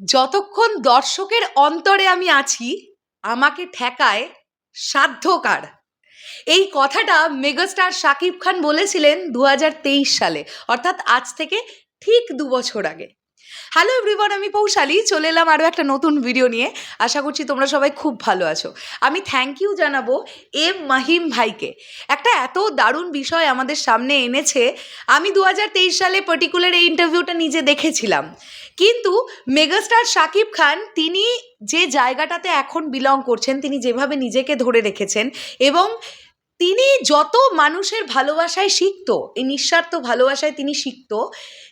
যতক্ষণ দর্শকের অন্তরে আমি আছি, আমাকে ঠেকায় সাধ্যকার। এই কথাটা মেগাস্টার শাকিব খান বলেছিলেন দু হাজার তেইশ সালে, অর্থাৎ আজ থেকে ঠিক দু বছর আগে। হ্যালো এভরিওয়ান আমি পৌশালী। চলে এলাম আরও একটা নতুন ভিডিও নিয়ে। আশা করছি তোমরা সবাই খুব ভালো আছো। আমি থ্যাংক ইউ জানাব এম মাহিম ভাইকে। একটা এত দারুণ বিষয় আমাদের সামনে এনেছে। আমি দু হাজার তেইশ সালে পার্টিকুলার এই ইন্টারভিউটা নিজে দেখেছিলাম। কিন্তু মেগাস্টার শাকিব খান, তিনি যে জায়গাটাতে এখন বিলং করছেন, তিনি যেভাবে নিজেকে ধরে রেখেছেন এবং তিনি যত মানুষের ভালোবাসায় শিখত এই নিঃস্বার্থ ভালোবাসায় তিনি শিখত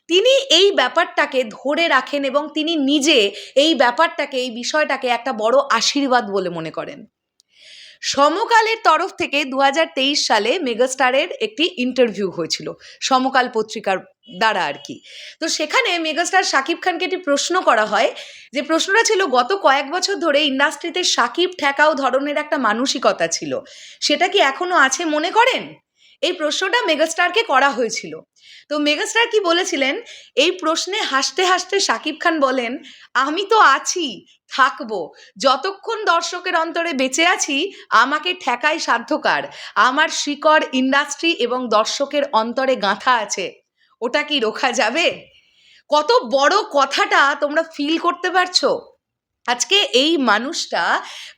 তিনি এই ব্যাপারটাকে ধরে রাখেন এবং তিনি নিজে এই ব্যাপারটাকে, এই বিষয়টাকে একটা বড় আশীর্বাদ বলে মনে করেন। সমকালের তরফ থেকে দু হাজার তেইশ সালে মেগাস্টারের একটি ইন্টারভিউ হয়েছিল, সমকাল পত্রিকার দ্বারা আর কি। তো সেখানে মেগাস্টার শাকিব খানকে একটি প্রশ্ন করা হয়, যে প্রশ্নটা ছিল, গত কয়েক বছর ধরে ইন্ডাস্ট্রিতে শাকিব ঠেকাও ধরনের একটা মানসিকতা ছিল, সেটা কি এখনও আছে মনে করেন? এই প্রশ্নটা মেগাস্টারকে করা হয়েছিল। তো মেগাস্টার কি বলেছিলেন, এই প্রশ্নে হাসতে হাসতে শাকিব খান বলেন, আমি তো আছি থাকব। যতক্ষণ দর্শকের অন্তরে বেঁচে আছি, আমাকে ঠেকাই সাধ্যকার। আমার শিকড় ইন্ডাস্ট্রি এবং দর্শকের অন্তরে গাঁথা আছে। ওটা কি রোখা যাবে? কত বড় কথাটা তোমরা ফিল করতে পারছ? আজকে এই মানুষটা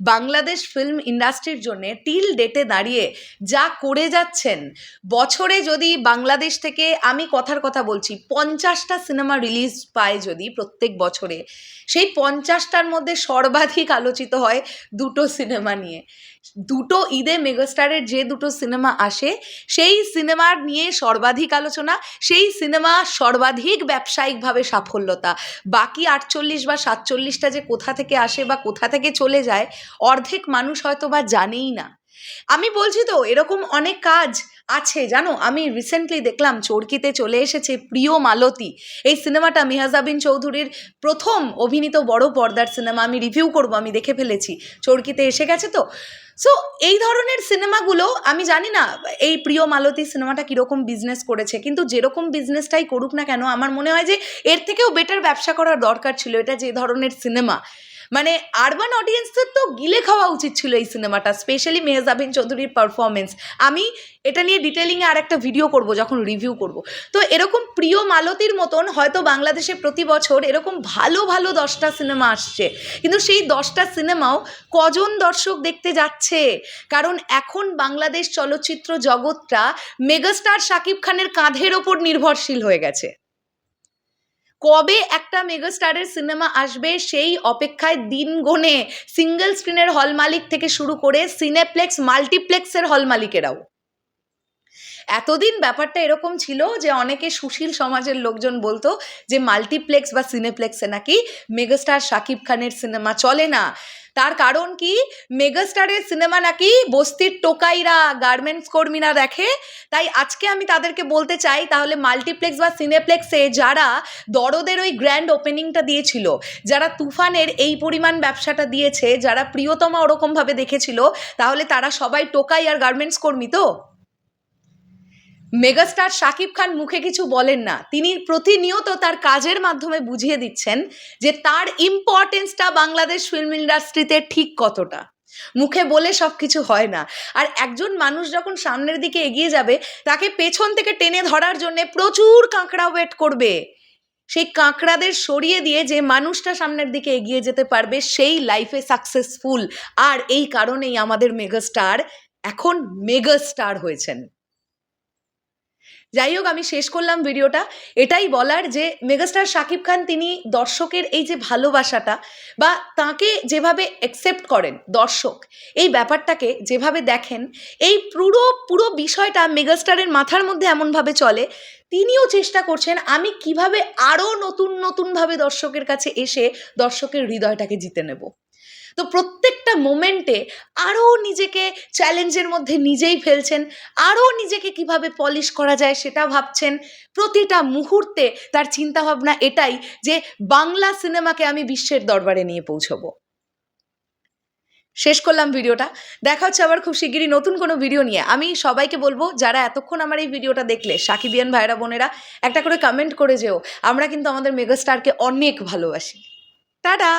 বাংলাদেশ ফিল্ম ইন্ডাস্ট্রির জন্য টিল ডেটে দাঁড়িয়ে যা করে যাচ্ছেন, বছরে যদি বাংলাদেশ থেকে আমি কথার কথা বলছি, পঞ্চাশটা সিনেমা রিলিজ পায় যদি প্রত্যেক বছরে, সেই পঞ্চাশটার মধ্যে সর্বাধিক আলোচিত হয় দুটো সিনেমা নিয়ে। দুটো ঈদে মেগাস্টারের যে দুটো সিনেমা আসে, সেই সিনেমার নিয়ে সর্বাধিক আলোচনা, সেই সিনেমা সর্বাধিক ব্যবসায়িকভাবে সাফল্যতা। বাকি আটচল্লিশ বা সাতচল্লিশটা যে কোথা থেকে আসে বা কোথা থেকে চলে যায়, অর্ধেক মানুষ হয়তো বা জানেই না। আমি বলছি তো, এরকম অনেক কাজ আছে, জানো? আমি রিসেন্টলি দেখলাম, চরকিতে চলে এসেছে প্রিয় মালতী। এই সিনেমাটা মিহাজাবিন চৌধুরীর প্রথম অভিনীত বড় পর্দার সিনেমা আমি রিভিউ করব, আমি দেখে ফেলেছি। চরকিতে এসে গেছে তো? সো এই ধরনের সিনেমাগুলো আমি জানি না, এই প্রিয় মালতী সিনেমাটা কীরকম বিজনেস করেছে, কিন্তু যেরকম বিজনেসটাই করুক না কেন, আমার মনে হয় যে এর থেকেও বেটার ব্যবসা করার দরকার ছিল, এটা যে ধরনের সিনেমা মানে আরবান অডিয়েন্সের তো গিলে খাওয়া উচিত ছিল এই সিনেমাটা স্পেশালি মেহজাবিন চৌধুরীর পারফরমেন্স আমি এটা নিয়ে ডিটেলিংয়ে আর একটা ভিডিও করব, যখন রিভিউ করব। তো এরকম প্রিয় মালতীর মতন হয়তো বাংলাদেশে প্রতি বছর এরকম ভালো ভালো দশটা সিনেমা আসছে। কিন্তু সেই দশটা সিনেমাও কজন দর্শক দেখতে যাচ্ছে? কারণ এখন বাংলাদেশ চলচ্চিত্র জগৎটা মেগাস্টার শাকিব খানের কাঁধের ওপর নির্ভরশীল হয়ে গেছে। কবে একটা মেগাস্টারের সিনেমা আসবে সেই অপেক্ষায় দিন গোনে সিঙ্গেল স্ক্রিনের হল মালিক থেকে শুরু করে সিনেপ্লেক্স, মাল্টিপ্লেক্সের হল মালিকেরাও। এতদিন ব্যাপারটা এরকম ছিল যে অনেকে সুশীল সমাজের লোকজন বলতো যে মাল্টিপ্লেক্স বা সিনেপ্লেক্সে নাকি মেগাস্টার শাকিব খানের সিনেমা চলে না। তার কারণ কি? মেগাস্টারের সিনেমা নাকি বস্তির টোকাইরা গার্মেন্টস কর্মীরা দেখে। তাই আজকে আমি তাদেরকে বলতে চাই, তাহলে মাল্টিপ্লেক্স বা সিনেপ্লেক্সে যারা দরদের ওই গ্র্যান্ড ওপেনিংটা দিয়েছিল, যারা তুফানের এই পরিমাণ ব্যবসাটা দিয়েছে, যারা প্রিয়তমা ওরকমভাবে দেখেছিল, তাহলে তারা সবাই টোকাই আর গার্মেন্টস কর্মী তো? মেগাস্টার শাকিব খান মুখে কিছু বলেন না। তিনি প্রতিনিয়ত তার কাজের মাধ্যমে বুঝিয়ে দিচ্ছেন যে তার ইম্পর্টেন্সটা বাংলাদেশ ফিল্ম ইন্ডাস্ট্রিতে ঠিক কতটা। মুখে বলে সব কিছু হয় না। আর একজন মানুষ যখন সামনের দিকে এগিয়ে যাবে, তাকে পেছন থেকে টেনে ধরার জন্য প্রচুর কাঁকড়া ওয়েট করবে। সেই কাঁকড়াদের সরিয়ে দিয়ে যে মানুষটা সামনের দিকে এগিয়ে যেতে পারবে, সেই লাইফে সাকসেসফুল আর এই কারণেই আমাদের মেগাস্টার এখন মেগাস্টার হয়েছেন। যাই হোক আমি শেষ করলাম ভিডিওটা। এটাই বলার যে, মেগাস্টার শাকিব খান তিনি দর্শকের এই যে ভালোবাসাটা বা তাকে যেভাবে অ্যাকসেপ্ট করেন দর্শক, এই ব্যাপারটাকে যেভাবে দেখেন, এই পুরো পুরো বিষয়টা মেগাস্টারের মাথার মধ্যে এমনভাবে চলে, তিনিও চেষ্টা করছেন আমি কীভাবে আরও নতুন, নতুনভাবে দর্শকের কাছে এসে দর্শকের হৃদয়টাকে জিতে নেব। তো প্রত্যেকটা মোমেন্টে আরও নিজেকে চ্যালেঞ্জের মধ্যে নিজেই ফেলছেন আরও নিজেকে কীভাবে পলিশ করা যায় সেটা ভাবছেন, প্রতিটা মুহূর্তে তার চিন্তাভাবনা এটাই যে বাংলা সিনেমাকে আমি বিশ্বের দরবারে নিয়ে পৌঁছবো। শেষ করলাম ভিডিওটা। দেখা হচ্ছে আবার খুব শিগগিরই নতুন কোনো ভিডিও নিয়ে। আমি সবাইকে বলব, যারা এতক্ষণ আমার এই ভিডিওটা দেখলে সাকিবিয়ান ভাইরা বোনেরা, একটা করে কমেন্ট করে যেও। আমরা কিন্তু আমাদের মেগাস্টারকে অনেক ভালোবাসি। টাটা!